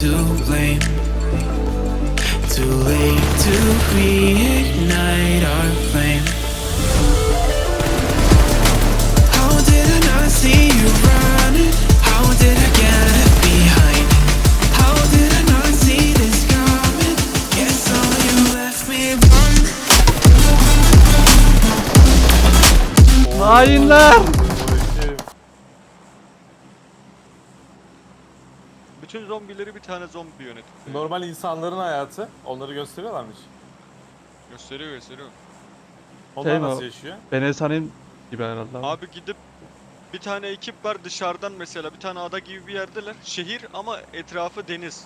to blame. Too late to reignite our flame. How did I not see you running? How did I get left behind? How did I not see this coming? Guess all you left me running. Hainler! Bütün zombileri bir tane zombi yönetiyor. Normal insanların hayatı. Onları gösteriyorlarmış. Gösteriyor gösteriyor. Onlar Şey mi nasıl o? yaşıyor? Ben Esanim gibi herhalde. Abi. Abi gidip bir tane ekip var dışarıdan mesela bir tane ada gibi bir yerdeler. Şehir ama etrafı deniz.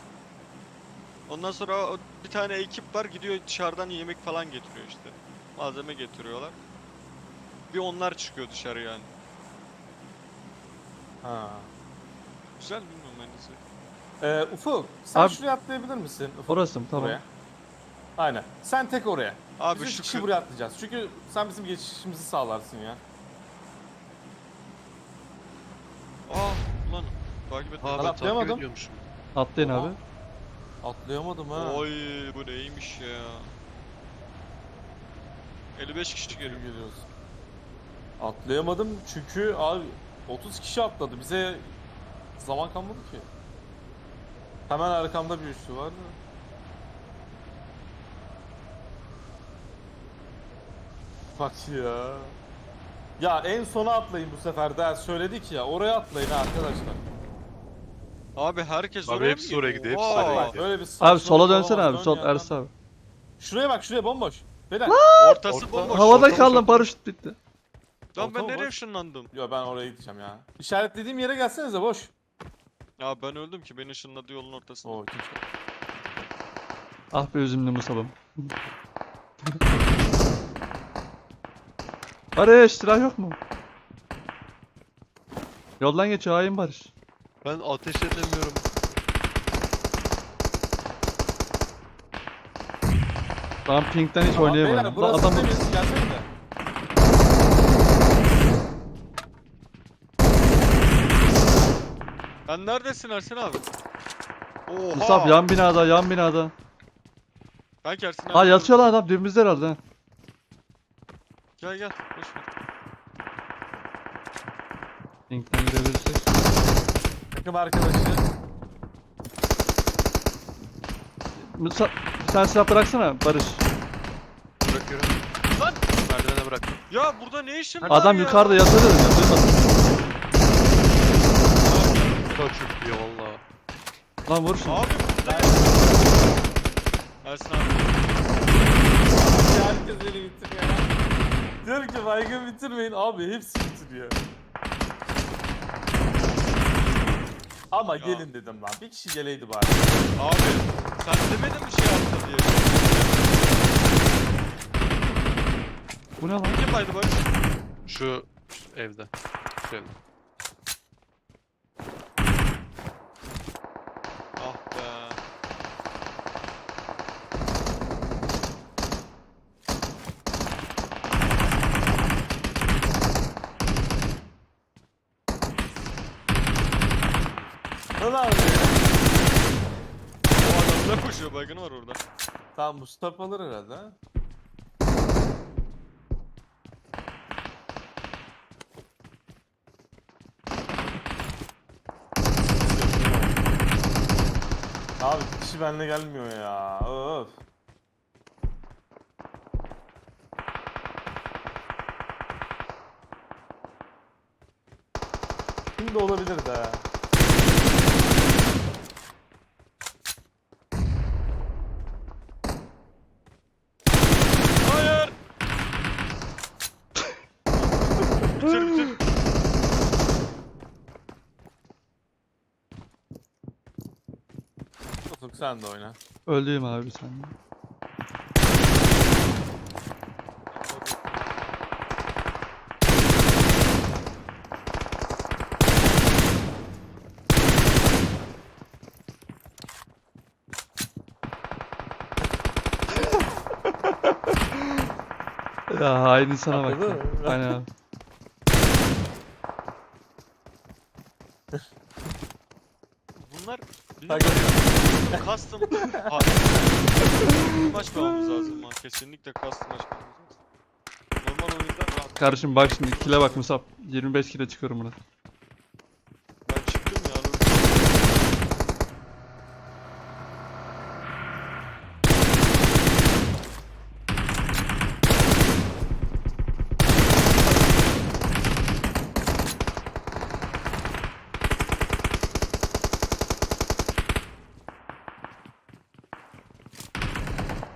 Ondan sonra o- bir tane ekip var gidiyor dışarıdan yemek falan getiriyor işte. Malzeme getiriyorlar. Bir onlar çıkıyor dışarı yani. Ha. Güzel bilmiyorum ben nasıl. Ee, Ufuk, sen Abi- şuraya atlayabilir misin? Ufuk, Orası mı? Tamam. Oraya. Aynen. Sen tek oraya. Abi Biz üç şu kişi kı- buraya atlayacağız. Çünkü sen bizim geçişimizi sağlarsın ya. Aa lan takip et. Ha Ben ben atlayamadım. takip ediyormuşum. Atlayın Oha. abi. Atlayamadım ha. Oy bu neymiş ya. 55 kişi geliyor. Geri geliyoruz. Atlayamadım çünkü abi 30 kişi atladı. Bize zaman kalmadı ki. Hemen arkamda bir üçlü var. Bak ya. Ya en sona atlayın bu sefer de söyledik ya. Oraya atlayın ha arkadaşlar. Abi herkes Abi oraya hepsi mı oraya gidiyor? hepsi oraya gidiyor. böyle bir Abi saçmalık sola dönsene olamaz. abi. Dön Sol ya, Ersin abi. Şuraya bak şuraya bomboş. Beyler. Ortası Orta- bomboş. Havada orta- kaldım paraşüt bitti. Lan ben Orta nereye boş. ışınlandım? Yo ben oraya gideceğim ya. İşaretlediğim yere gelsenize boş. Ya ben öldüm ki beni ışınladı yolun ortasında. Oo kimse. Ah be üzümlü Musab'ım. Barış silah yok mu? Yoldan geçiyor hain Barış. Ben ateş edemiyorum. Tamam Pink'ten hiç Tamam. Beyler Lan burası adam temiz gelsenize. Ben neredesin Ersin abi? Oha. Musab yan binada yan binada. Belki Ersin abi. Ha yatıyor lan adam dibimizde herhalde. ha. Gel gel. Boş ver. Pink'ten gidebilirsek. Takım arkadaşı. Musa sen silah bıraksana Barış. Bırakıyorum. Lan! Merdivene bıraktım. Ya burada ne işin var Adam ya? yukarıda yatıyor dedim ya duymadın. Çok çok iyi valla. Lan vur şunu. Abi Ersin abi. Herkes beni bitiriyor ya. Diyorum ki baygın bitirmeyin abi hepsi bitiriyor. Ama Ya. gelin dedim lan. Bir kişi geleydi bari. Abi sen demedin mi şey yaptı diye. Bu ne lan? Kim baydı Barış? Şu, şu evde. Şu evde. Ah be. Lan abi. O adam ne koşuyor baygını var orada. Tamam Mustafa alır herhalde ha. Abi kişi benimle gelmiyor ya. Öf. Şimdi olabilir de. Ufuk sen de oyna. Öldüğüm abi sen. ya hain insana bak. Mı? Aynen abi. Bunlar Bak- custom custom açmamamız lazım lan. Kesinlikle custom açmamız lazım. Normal oyunda rahat. Kardeşim bak şimdi kile bak Musab. 25 kile çıkıyorum buna. Ben çıktım ya.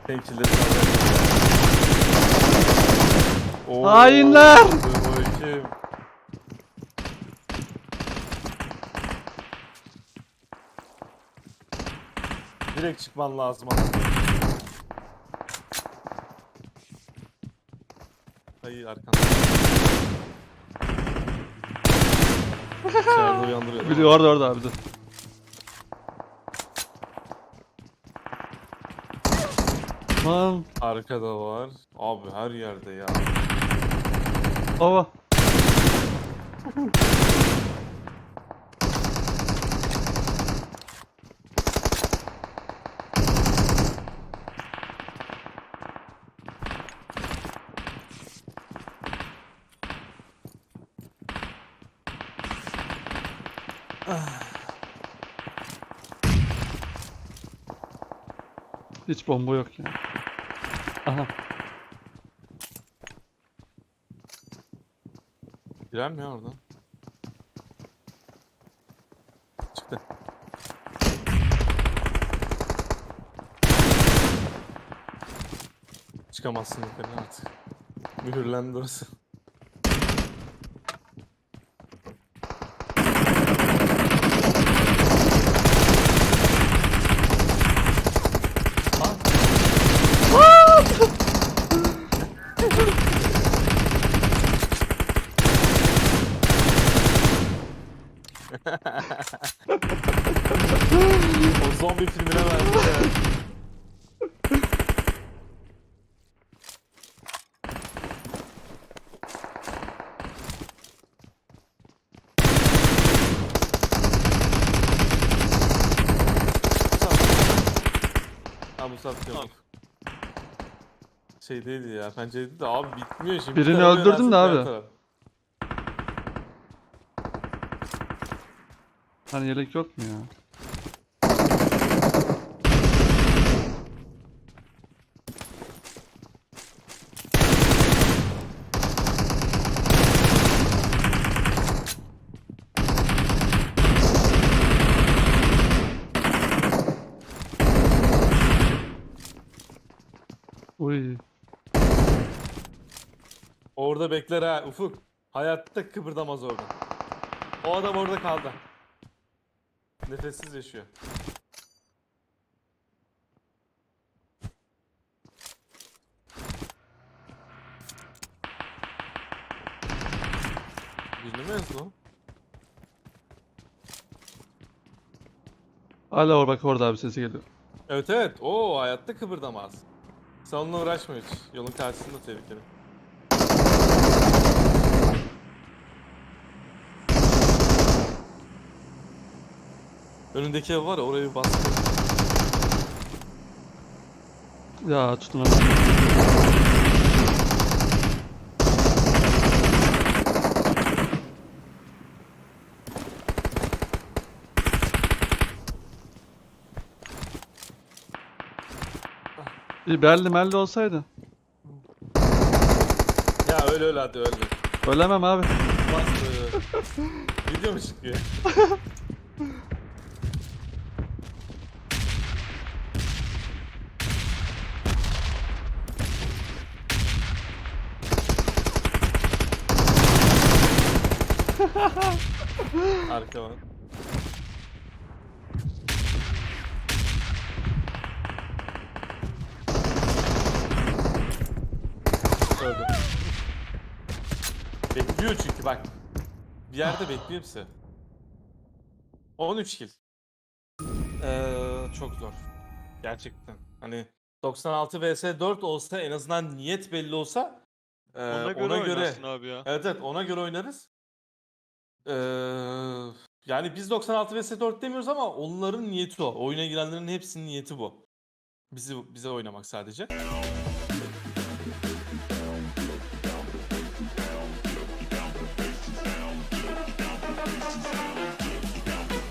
Temsilleri Oo, Hainler! dur bakayım. Direkt çıkman lazım ama. Hayır arkanda. İçeride uyandırıyor. Biliyor orada orada abi dur. Lan Arkada var. Abi her yerde ya. baba. Hiç bomba yok ya. Aha. Girer mi ya oradan? Çıktı. Çıkamazsın yukarı artık. Mühürlendi orası. O zombi filmine verdi ya. Ha bu saat yok. Şey değildi ya pencereydi de abi bitmiyor şimdi. Birini Bir tarafa öldürdün de abi. Hani yelek yok mu ya? Uy. Orada bekler ha Ufuk. Hayatta kıpırdamaz orada. O adam orada kaldı. Nefessiz yaşıyor. Yazdı o? Hala or bak orada abi sesi geliyor. Evet evet. O hayatta kıpırdamaz. Sen onunla uğraşma hiç. Yolun karşısında tehlikeli. Önündeki ev var ya oraya bir bastı. Ya tutunamadım. Bir belli melli olsaydı. Ya öyle öyle hadi öyle. Ölemem abi. Bastı. Video mu çıkıyor? Arka var. Öldü. Bekliyor çünkü bak. Bir yerde bekliyor hepsi. 13 kill. Ee, çok zor. Gerçekten. Hani 96 vs 4 olsa en azından niyet belli olsa ee, Ona göre ona göre abi ya. Evet evet ona göre oynarız. Ee, Yani biz 96 vs 4 demiyoruz ama onların niyeti o. Oyuna girenlerin hepsinin niyeti bu. Bizi bize oynamak sadece.